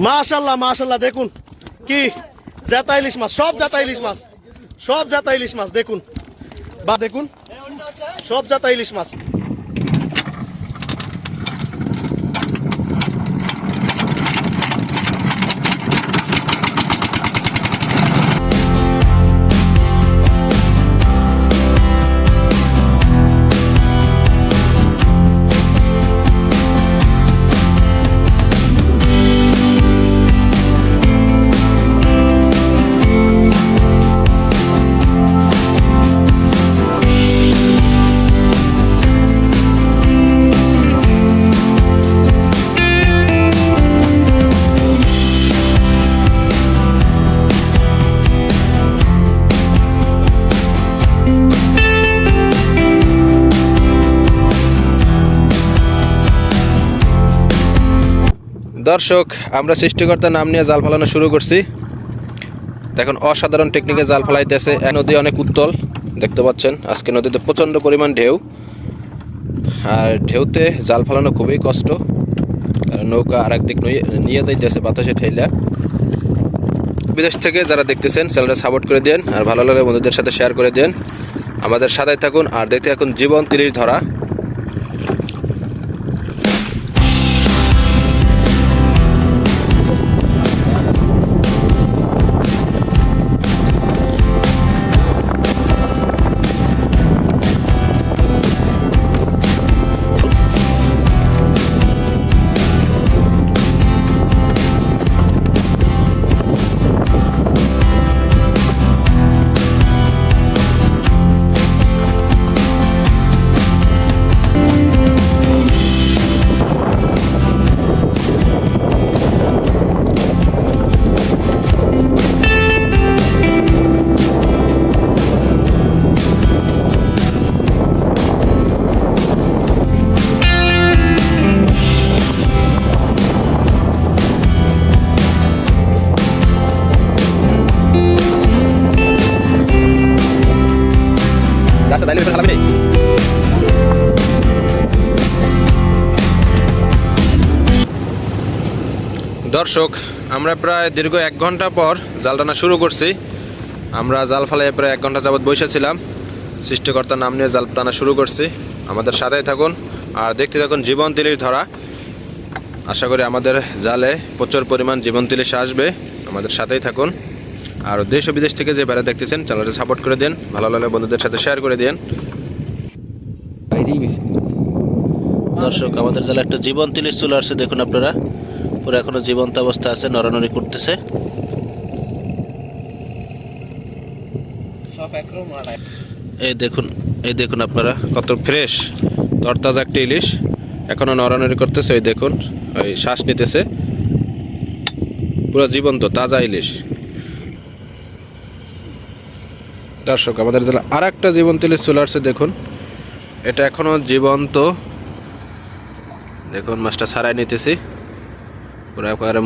মাশাল্লাহ মাশাল্লাহ, দেখুন। কি? জাতা ইলিশ মাছ, সব জাতা ইলিশ মাছ। সব জাতা ইলিশ মাছ, দেখুন। বা দেখুন। সব জাতা ইলিশ মাছ। দর্শক, আমরা সৃষ্টিকর্তার নাম নিয়ে জাল ফেলানো শুরু করছি। দেখুন, অসাধারণ টেকনিকে জাল ফেলাইতেছে। এ নদী অনেক উত্তল, দেখতে পাচ্ছেন। আজকে নদীতে প্রচণ্ড পরিমাণ ঢেউ। আর ঢেউতে জাল ফেলানো খুবই কষ্ট। নৌকা আর একদিক নিয়ে যাইতেছে বাতাসে ঠেলা বিদেশ থেকে যারা দেখতেছেন, চ্যানেলটা সাপোর্ট করে দেন আর ভালো লাগলে বন্ধুদের সাথে শেয়ার করে দেন আমাদের সাথে থাকুন। আর দেখতে এখন জীবন তিরিশ ধরা। দর্শক আমরা প্রায় দীর্ঘ এক ঘণ্টা পর জাল টানা শুরু করছি। আমরা জাল ফালাই প্রায় এক ঘণ্টা যাবৎ বসেছিলাম সৃষ্টিকর্তার নাম নিয়ে জাল টানা শুরু করছি। আমাদের সাথেই থাকুন আর দেখতে থাকুন জীবন তিলিশ ধরা। আশা করি আমাদের জালে প্রচুর পরিমাণ জীবন তিলিশ আসবে। আমাদের সাথেই থাকুন। আর দেশ ও বিদেশ থেকে যে বেড়া দেখতেছেন চ্যানেলটা সাপোর্ট করে দেন। ভালো লাগলে বন্ধুদের সাথে শেয়ার করে দেন। দর্শক আমাদের জালে একটা জীবন তিলিশ চলে আসছে দেখুন আপনারা। পুরো এখনও জীবন্ত অবস্থা আছে নড়ানড়ি করতেছে। এই দেখুন এই দেখুন আপনারা কত ফ্রেশ। তরতাজা একটা ইলিশ এখনও নড়ানড়ি করতেছে ওই দেখুন ওই শ্বাস নিতেছে। পুরো জীবন্ত তাজা ইলিশ। দর্শক আমাদের জেলা আর একটা জীবন্ত ইলিশ চলে আসছে দেখুন। এটা এখনও জীবন্ত। দেখুন মাছটা ছাড়াই নিতেছি।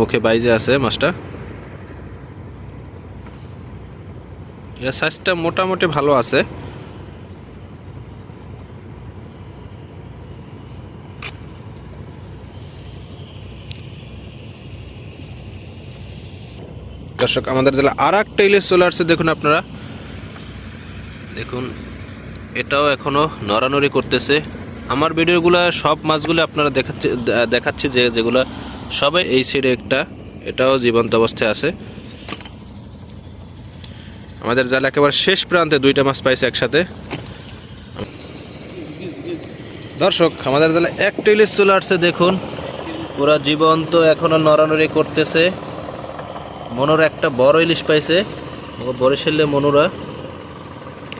মুখে বাইজে আছে মাছটা। এর সাইজটা মোটামুটি ভালো আছে। দর্শক, আমাদের জেলা আর একটা ইলিশ চলে আসছে, দেখুন আপনারা। দেখুন, এটাও এখনও নড়ানড়ি করতেছে। আমার ভিডিওগুলো সব মাছগুলো আপনারা দেখাচ্ছে দেখাচ্ছি যে, যেগুলো সবাই এই সাইডে একটা, এটাও জীবন্ত অবস্থায় আছে। আমাদের জাল একেবারে শেষ প্রান্তে দুইটা মাছ পাইছে একসাথে। দর্শক, আমাদের জালে একটা ইলিশ চলে আসছে, দেখুন। পুরা জীবন্ত, এখনও নড়ানড়ি করতেছে। মনোর একটা বড় ইলিশ পাইছে। বরিশালে মনুরা।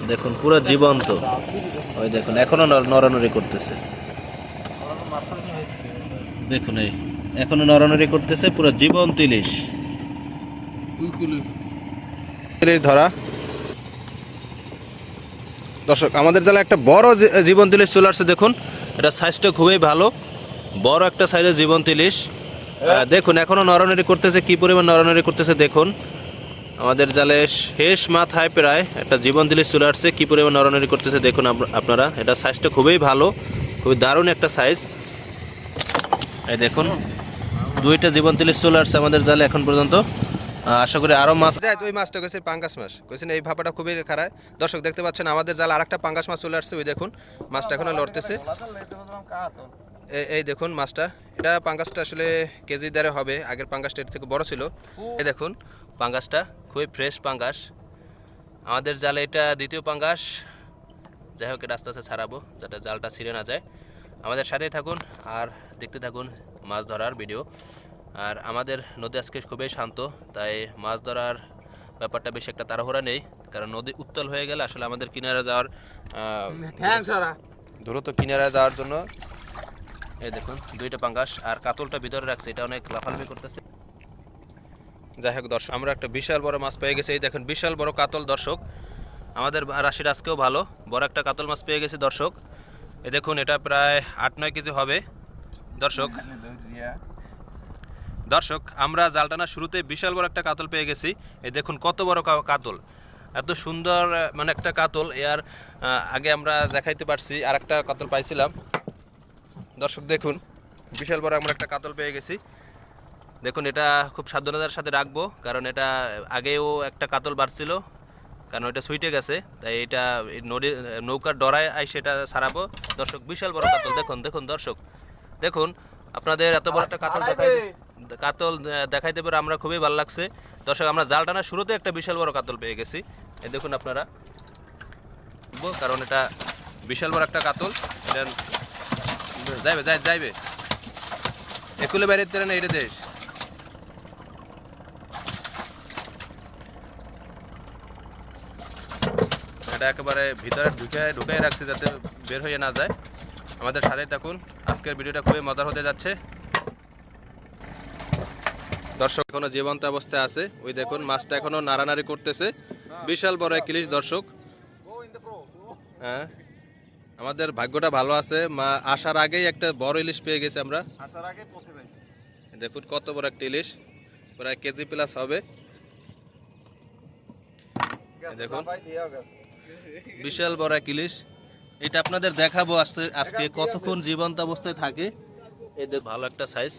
দেখুন, পুরো জীবন্ত। ওই দেখুন, এখনও নর- নড়ানড়ি করতেছে। দেখুন, এই। এখনও নড়ানড়ি করতেছে পুরো জীবন্ত ইলিশ ইলিশ ধরা। দর্শক আমাদের জেলায় একটা বড় জী- জীবন্ত ইলিশ চলে আসছে দেখুন। এটা সাইজটা খুবই ভালো। বড় একটা সাইজের জীবন্ত ইলিশ দেখুন এখনও নরনারি করতেছে কি পরিমাণ নরনারি করতেছে দেখুন। আমাদের জালে শেষ মাথায় প্রায় একটা জীবন ইলিশ চলে আসছে কী পরিমাণ নরনারি করতেছে দেখুন আপ- আপনারা। এটা সাইজটা খুবই ভালো খুবই দারুণ একটা সাইজ এই দেখুন। দুইটা জীবন ইলিশ চলে আসছে আমাদের জালে এখন পর্যন্ত। আশা করি আরও মাছ যাই ওই মাছটা কইছে পাঙ্গাস মাছ। কইছেন এই ভাপাটা খুবই খারাপ। দর্শক দেখতে পাচ্ছেন, আমাদের জালে আরেকটা পাঙ্গাস মাছ চলে আসছে, ওই দেখুন, মাছটা এখনও লড়তেছে। এই দেখুন মাছটা। এটা পাঙ্গাসটা আসলে কেজি দ্বারা হবে, আগের পাঙ্গাসটা এর থেকে বড় ছিল। এই দেখুন, পাঙ্গাসটা খুবই ফ্রেশ পাঙ্গাস। আমাদের জালে এটা দ্বিতীয় পাঙ্গাস। যাই হোক, এটা আস্তে আস্তে ছাড়াবো, যাতে জালটা ছিঁড়ে না যায়। আমাদের সাথেই থাকুন আর দেখতে থাকুন। মাছ ধরার ভিডিও আর আমাদের নদী আজকে খুবই শান্ত তাই মাছ ধরার ব্যাপারটা বেশি একটা তাড়াহুড়া নেই কারণ নদী উত্তাল হয়ে গেলে আসলে আমাদের কিনারা যাওয়ার দ্রুত কিনারে যাওয়ার জন্য এই দেখুন দুইটা পাঙ্গাস আর কাতলটা ভিতরে রাখছে এটা অনেক লাফালাফি করতেছে। যাই হোক দর্শক আমরা একটা বিশাল বড় মাছ পেয়ে গেছি এই দেখুন বিশাল বড় কাতল দর্শক। আমাদের রাশির আজকেও ভালো বড় একটা কাতল মাছ পেয়ে গেছি দর্শক। এ দেখুন এটা প্রায় আট নয় কেজি হবে। দর্শক। দর্শক, আমরা জালটানা শুরুতে বিশাল বড় একটা কাতল পেয়ে গেছি। এই দেখুন কত বড় কাতল। এত সুন্দর মানে একটা কাতল। এর আগে আমরা দেখাইতে পারছি আর একটা কাতল পাইছিলাম। দর্শক, দেখুন, বিশাল বড় আমরা একটা কাতল পেয়ে গেছি। দেখুন, এটা খুব সাবধানতার সাথে রাখব, কারণ এটা আগেও একটা কাতল বাড়ছিল, কারণ এটা সুইটে গেছে। তাই এটা নৌকার ডরায় আই সেটা ছাড়াবো দর্শক, বিশাল বড় কাতল। দেখুন দেখুন, দর্শক। দেখুন আপনাদের এত বড় একটা কাতল দেখাই কাতল দেখাইতে পেরে আমরা খুবই ভালো লাগছে। দর্শক আমরা জাল টানার শুরুতে একটা বিশাল বড় কাতল পেয়ে গেছি। এই দেখুন আপনারা। কারণ এটা বিশাল বড় একটা কাতল। এটা যাইবে যাই যাইবে। একুলে বাইরে তেরে না এটা দেশ। এটা একেবারে ভিতরে ঢুকে ঢুকাই রাখছি যাতে বের হয়ে না যায়। আমাদের সাথে থাকুন। আজকের ভিডিওটা খুবই মজার হতে যাচ্ছে। দর্শক এখনও জীবন্ত অবস্থায় আছে। ওই দেখুন মাছটা এখনও নাড়ানাড়ি করতেছে। বিশাল বড় এক ইলিশ দর্শক। হ্যাঁ আমাদের ভাগ্যটা ভালো আছে। মা আসার আগেই একটা বড় ইলিশ পেয়ে গেছি আমরা। আসার আগে দেখুন কত বড় একটা ইলিশ। প্রায় কেজি প্লাস হবে। দেখুন। বিশাল বড় এক ইলিশ। এটা আপনাদের দেখাবো আজকে আজকে কতক্ষণ জীবন্ত অবস্থায় থাকে। এদের ভালো একটা সাইজ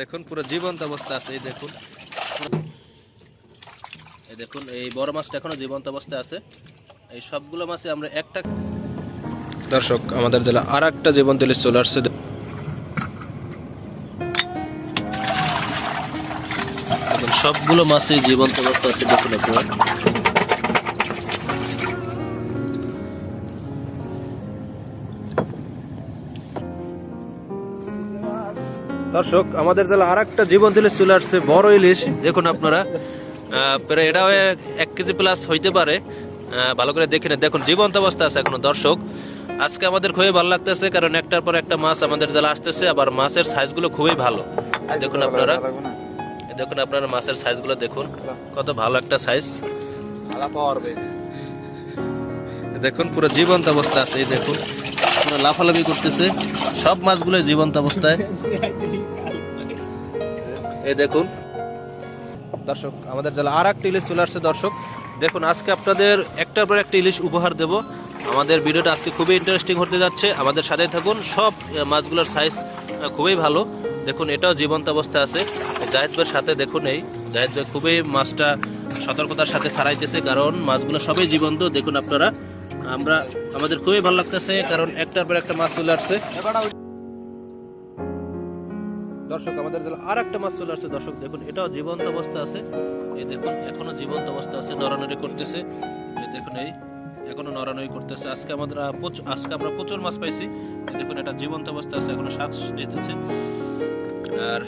দেখুন পুরো জীবন্ত অবস্থা আছে এই দেখুন। এই দেখুন এই বড় মাছটা এখনও জীবন্ত অবস্থায় আছে। এই সবগুলো মাছে আমরা একটা দর্শক আমাদের জেলা আর একটা জীবন্ত ইলিশ চলে আসছে। সবগুলো মাছই জীবন্ত অবস্থা আছে দেখুন আপনারা। দর্শক আমাদের জেলা আর একটা জীবন দিলে চলে আসছে বড় ইলিশ দেখুন আপনারা প্রায় এটাও এক- কেজি প্লাস হইতে পারে। ভালো করে দেখে নেন। দেখুন জীবন্ত অবস্থা আছে এখনও দর্শক। আজকে আমাদের খুবই ভালো লাগতেছে কারণ একটার পর একটা মাছ আমাদের জেলা আসতেছে আবার মাছের সাইজগুলো খুবই ভালো। দেখুন আপনারা। দেখুন আপনারা মাছের সাইজগুলো দেখুন কত ভালো একটা সাইজ দেখুন পুরো জীবন্ত অবস্থা আছে এই দেখুন। পুরো লাফালাফি করতেছে, সব মাছগুলো জীবন্ত অবস্থায়। এ দেখুন। দর্শক, আমাদের জেলা আর একটা ইলিশ চলে আসছে, দর্শক। দেখুন, আজকে আপনাদের একটার পর একটা ইলিশ উপহার দেব। আমাদের ভিডিওটা আজকে খুবই ইন্টারেস্টিং হতে যাচ্ছে। আমাদের সাথে থাকুন, সব মাছগুলোর সাইজ খুবই ভালো। দেখুন, এটাও জীবন্ত অবস্থা আছে। জাহেদ ভাইয়ের সাথে দেখুন এই। জাহেদ ভাই খুবই মাছটা সতর্কতার সাথে ছাড়াইতেছে কারণ মাছগুলো সবই জীবন্ত। দেখুন আপনারা আমরা, আমাদের খুবই ভালো লাগতেছে, কারণ একটার পর একটা মাছ চলে আসছে। দর্শক, আমাদের জেলা আর একটা মাছ চলে আসছে। দর্শক, দেখুন, এটাও জীবন্ত অবস্থা আছে। এই দেখুন, এখনও জীবন্ত অবস্থা আছে, নড়ানড়ি করতেছে। এই দেখুন, এই এখনও নড়ানড়ি করতেছে। আজকে আমাদের আজকে আমরা প্রচুর মাছ পাইছি। দেখুন, এটা জীবন্ত অবস্থা আছে, এখনও শ্বাস নিতেছে আর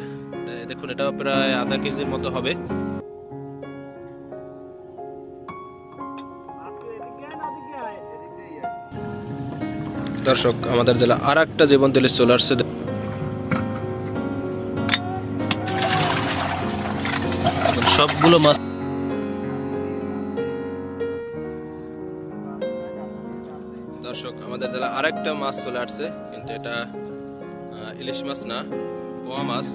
দেখুন এটাও প্রায় আধা কেজির মতো হবে। দর্শক, আমাদের জেলা আর একটা জীবন্ত ইলিশ চলে আসছে সবগুলো মাছ দর্শক, আমাদের জেলা আরেকটা মাছ চলে আসছে, কিন্তু এটা ইলিশ মাছ না, পোয়া মাছ।